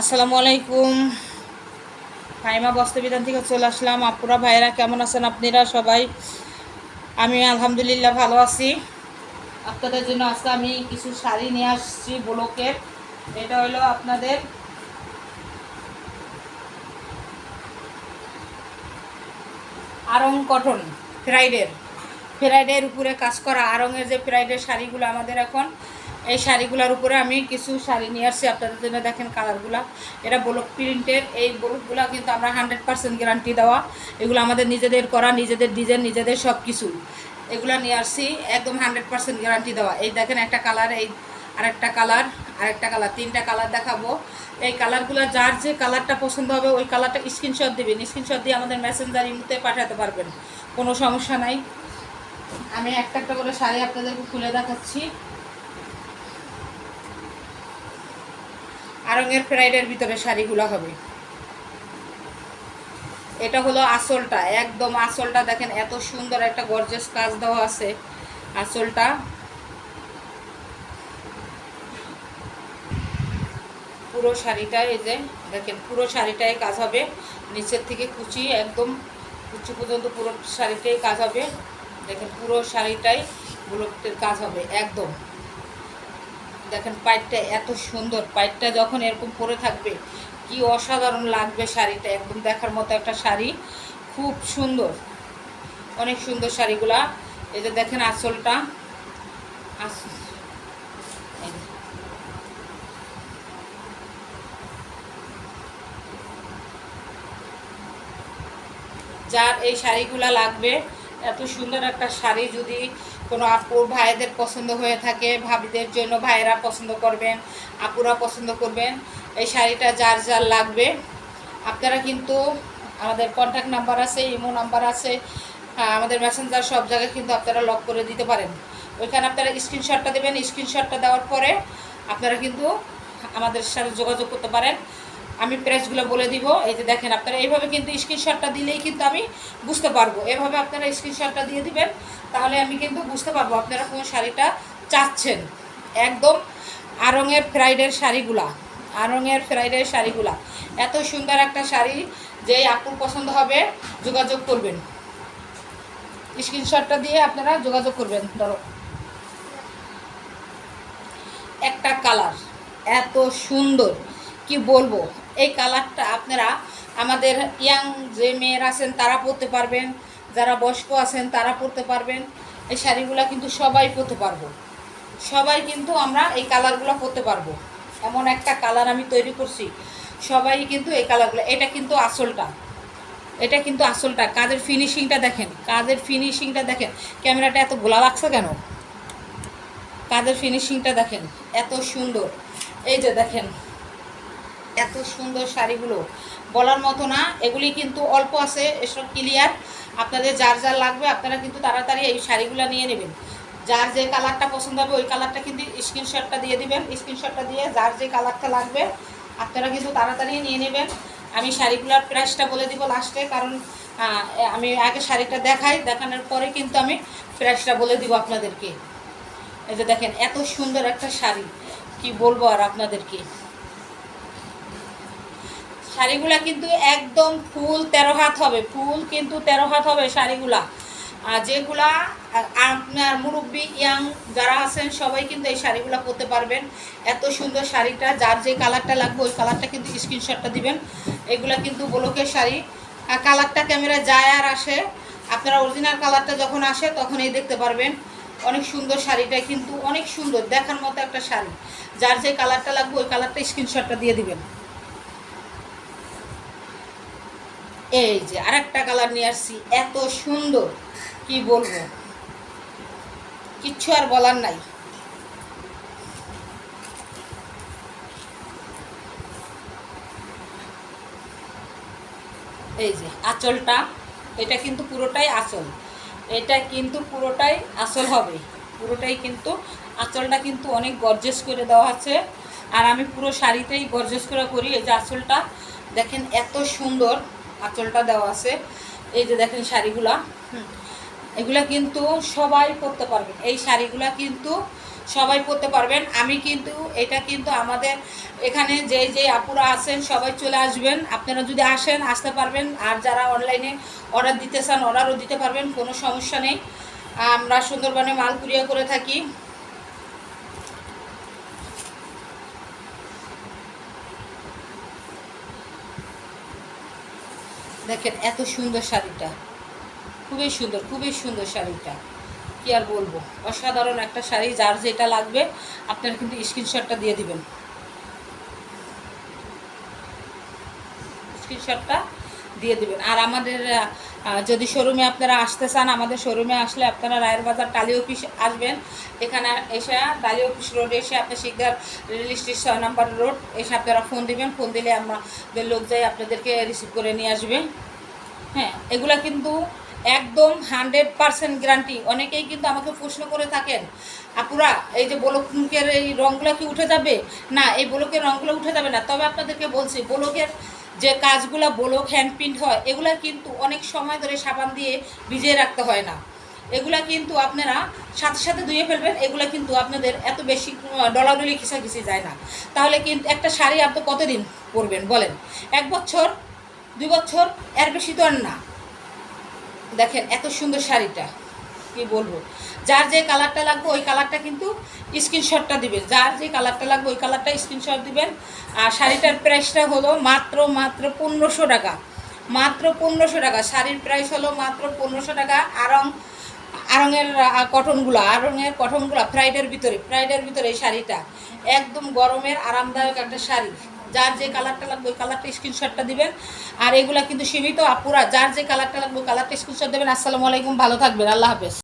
আসসালামু আলাইকুম। ফাইমা বস্ত্রবিধান থেকে চলে আসলাম। আপুরা, ভাইয়েরা কেমন আছেন? আপনারা সবাই? আমি আলহামদুলিল্লাহ ভালো আছি। আপনাদের জন্য আজকে আমি কিছু শাড়ি নিয়ে আসছি ব্লকের। এটা হলো আপনাদের আরং কটন, ফ্রাইডের। ফ্রাইডের উপরে কাজ করা আরঙের যে ফ্রাইডের শাড়িগুলো আমাদের এখন এই শাড়িগুলোর উপরে আমি কিছু শাড়ি নিয়ে আসছি। আপনাদের জন্য দেখেন কালারগুলা। এটা ব্লক প্রিন্টের। এই ব্লকগুলো কিন্তু আমরা হান্ড্রেড পার্সেন্ট গ্যারান্টি দেওয়া। এগুলো আমাদের নিজেদের করা, নিজেদের ডিজাইন, নিজেদের সব কিছু এগুলো নিয়ে আসছি, একদম হান্ড্রেড পার্সেন্ট গ্যারান্টি দেওয়া। এই দেখেন একটা কালার, এই আরেকটা কালার আরেকটা কালার। তিনটা কালার দেখাবো। এই কালারগুলো যার যে কালারটা পছন্দ হবে, ওই কালারটা স্ক্রিনশট দেবেন। স্ক্রিনশট দিয়ে আমাদের মেসেঞ্জার ইমুতে পাঠাতে পারবেন। কোনো সমস্যা নাই। আমি একটা একটা করে শাড়ি আপনাদেরকে খুলে দেখাচ্ছি। আরঙের ফ্রাইডের ভিতরে শাড়িগুলো হবে। এটা হলো আসলটা একদম আসলটা দেখেন, এত সুন্দর একটা গর্জেস কাজ দেওয়া আছে আসলটা পুরো শাড়িটা, এই যে দেখেন, পুরো শাড়িটাই কাজ হবে। নিচের থেকে কুচি একদম, কুচি পর্যন্ত পুরো শাড়িটাই কাজ হবে। দেখেন, পুরো শাড়িটাই ব্লকের কাজ হবে, একদম। দেখেন পাইটটা এত সুন্দর পাইটটা যখন এরকম পরে থাকবে, কি অসাধারণ লাগবে শাড়িটা, একদম দেখার মতো একটা শাড়ি, খুব সুন্দর, অনেক সুন্দর শাড়িগুলা এই যে দেখেন যে। যার এই শাড়িগুলা লাগবে, এত সুন্দর একটা শাড়ি যদি কোনো আপুর ভাইদের পছন্দ হয়ে থাকে, ভাবিদের জন্য ভাইয়েরা পছন্দ করবেন, আপুরা পছন্দ করবেন, এই শাড়িটা যার যার লাগবে। আপনারা কিন্তু আমাদের কন্ট্যাক্ট নাম্বার আছে ইমো নাম্বার আছে আমাদের মেসেঞ্জার সব জায়গায় কিন্তু আপনারা লক করে দিতে পারেন। ওইখানে আপনারা স্ক্রিনশটটা দেবেন স্ক্রিনশটটা দেওয়ার পরে আপনারা কিন্তু আমাদের সাথে যোগাযোগ করতে পারেন। আমি প্রাইসগুলো বলে দিব। এই যে দেখেন আপনারা, এইভাবে কিন্তু স্ক্রিনশটটা দিলেই কিন্তু আমি বুঝতে পারব। এভাবে আপনারা স্ক্রিনশটটা দিয়ে দিবেন, তাহলে আমি কিন্তু বুঝতে পারব আপনারা কোন শাড়িটা চাচ্ছেন। একদম আরঙের ফ্রাইডের শাড়িগুলা, আরঙের ফ্রাইডের শাড়িগুলা। এত সুন্দর একটা শাড়ি, যেই আপুর পছন্দ হবে, যোগাযোগ করবেন। স্ক্রিনশটটা দিয়ে আপনারা যোগাযোগ করবেন, ধরো। একটা কালার এত সুন্দর, কি বলব? এই কালারটা আপনারা আমাদের ইয়াং যে মেয়েরা আছেন, তারা পরতে পারবেন। যারা বয়স্ক আছেন, তারা পরতে পারবেন। এই শাড়িগুলো কিন্তু সবাই পরতে পারব। সবাই কিন্তু আমরা এই কালারগুলো পরতে পারব। এমন একটা কালার আমি তৈরি করছি। সবাই কিন্তু এই কালারগুলো, এটা কিন্তু আসলটা। এটা কিন্তু আসলটা। কাজের ফিনিশিংটা দেখেন। কাজের ফিনিশিংটা দেখেন। ক্যামেরাটা এত গোলা লাগছে কেন? কাজের ফিনিশিংটা দেখেন। এত সুন্দর। এই যে দেখেন। এত সুন্দর শাড়িগুলো। বলার মতো না, এগুলি কিন্তু অল্প আছে, এসব ক্লিয়ার আপনাদের যার যার লাগবে, আপনারা কিন্তু তাড়াতাড়ি এই শাড়িগুলো নিয়ে নেবেন। যার যে কালারটা পছন্দ হবে, ওই কালারটা কিন্তু স্ক্রিনশটটা দিয়ে দিবেন। স্ক্রিনশটটা দিয়ে যার যে কালারটা লাগবে, আপনারা কিন্তু তাড়াতাড়ি নিয়ে নেবেন। আমি শাড়িগুলোর প্রাইসটা বলে দিব লাস্টে কারণ আমি আগে শাড়িটা দেখাই, দেখানোর পরে কিন্তু আমি প্রাইসটা বলে দিব আপনাদেরকে। এই যে দেখেন, এত সুন্দর একটা শাড়ি। কি বলব আর আপনাদেরকে? শাড়িগুলা কিন্তু একদম ফুল তেরো হাত হবে, ফুল কিন্তু তেরো হাত হবে শাড়িগুলা। আর যেগুলা আপনার মুরব্বী, ইয়াং যারা আছেন, সবাই কিন্তু এই শাড়িগুলা পরতে পারবেন। এত সুন্দর শাড়িটা, যার যে কালারটা লাগবে, ওই কালারটা কিন্তু স্ক্রিনশটটা দিবেন। এগুলা কিন্তু ব্লকের শাড়ি। আর কালারটা ক্যামেরা যায় আর আসে। আপনারা অরিজিনাল কালারটা যখন আসে, তখনই দেখতে পারবেন। অনেক সুন্দর শাড়িটা কিন্তু অনেক সুন্দর, দেখার মতো একটা শাড়ি। যার যে কালারটা লাগবে, ওই কালারটা স্ক্রিনশটটা দিয়ে দিবেন। এই যে আরেকটা কালার নিয়ে আসছি, এত সুন্দর, কি বলব? কিচ্ছু আর বলার নাই। এই যে আঁচলটা, এটা কিন্তু পুরোটাই আঁচল। এটা কিন্তু পুরোটাই আঁচল হবে। পুরোটাই কিন্তু আঁচলটা কিন্তু অনেক গর্জেস করে দেওয়া আছে। আর আমি পুরো শাড়িতেই গর্জেস করে করি। এই যে আঁচলটা, দেখেন এত সুন্দর। আঁচলটা দেওয়া আছে। এই যে দেখেন শাড়িগুলা এগুলা কিন্তু সবাই পরতে পারবেন। এই শাড়িগুলা কিন্তু সবাই পরতে পারবেন। আমি কিন্তু, এটা কিন্তু আমাদের এখানে যে যে আপুরা আছেন, সবাই চলে আসবেন। আপনারা যদি আসেন, আসতে পারবেন। আর যারা অনলাইনে অর্ডার দিতে চান অর্ডারও দিতে পারবেন, কোনো সমস্যা নেই। আমরা সুন্দরবনে মাল কুরিয়া করে থাকি। দেখেন এত সুন্দর শাড়িটা। খুবই সুন্দর খুবই সুন্দর শাড়িটা। কি আর বলব? অসাধারণ একটা শাড়ি, যার যেটা লাগবে, আপনারা কিন্তু স্ক্রিনশটটা দিয়ে দিবেন। স্ক্রিনশটটা দিয়ে দিবেন। আর আমাদের যদি শোরুমে আপনারা আসতে চান, আমাদের শোরুমে আসলে আপনারা রায়ের বাজার টালি অফিস আসবেন। এখানে এসে টালি অফিস রোডে এসে আপনি শিকদার রেল স্টেশন ছয় নাম্বার রোড এসে আপনারা ফোন দিবেন। ফোন দিলে আমাদের লোক যাই আপনাদেরকে রিসিভ করে নিয়ে আসবে। হ্যাঁ এগুলা কিন্তু একদম হান্ড্রেড পারসেন্ট গ্যারান্টি অনেকেই কিন্তু আমাকে প্রশ্ন করে থাকেন, আপুরা, এই যে ব্লকের এই রঙগুলো কি উঠে যাবে? না, এই ব্লকের রঙগুলো উঠে যাবে না। তবে আপনাদেরকে বলছি, ব্লকের যে কাজগুলো ব্লক হ্যান্ড প্রিন্ট হয়, এগুলা কিন্তু অনেক সময় ধরে সাবান দিয়ে ভিজিয়ে রাখতে হয় না। এগুলা কিন্তু আপনারা সাথে সাথে ধুয়ে ফেলবেন, এগুলা কিন্তু আপনাদের এত বেশি ডলাডলি খিসাখিসি যায় না। তাহলে কিন্তু একটা শাড়ি আপনি কতদিন পরবেন বলেন? এক বছর, দুই বছর, এর বেশি তো আর না। দেখেন এত সুন্দর শাড়িটা। কি বলব? যার যে কালারটা লাগবে, ওই কালারটা কিন্তু স্ক্রিনশটটা দিবেন। যার যে কালারটা লাগবে, ওই কালারটা স্ক্রিনশট দিবেন। আর শাড়িটার প্রাইসটা হলো মাত্র মাত্র পনেরোশো টাকা। মাত্র পনেরোশো টাকা। শাড়ির প্রাইস হলো মাত্র পনেরোশো টাকা। আরং, আরঙের কটনগুলো আরঙের কটনগুলো ফ্রাইডের ভিতরে ফ্রাইডের ভিতরে এই শাড়িটা। একদম গরমের আরামদায়ক একটা শাড়ি। যার যে কালারটা লাগবে, ওই কালারটা স্ক্রিনশটটা দিবেন। আর এগুলা কিন্তু সীমিত আপুরা। যার যে কালারটা লাগবে, ওই কালারটা স্ক্রিনশট দেবেন। আসসালামু আলাইকুম। ভালো থাকবেন। আল্লাহ হাফেজ।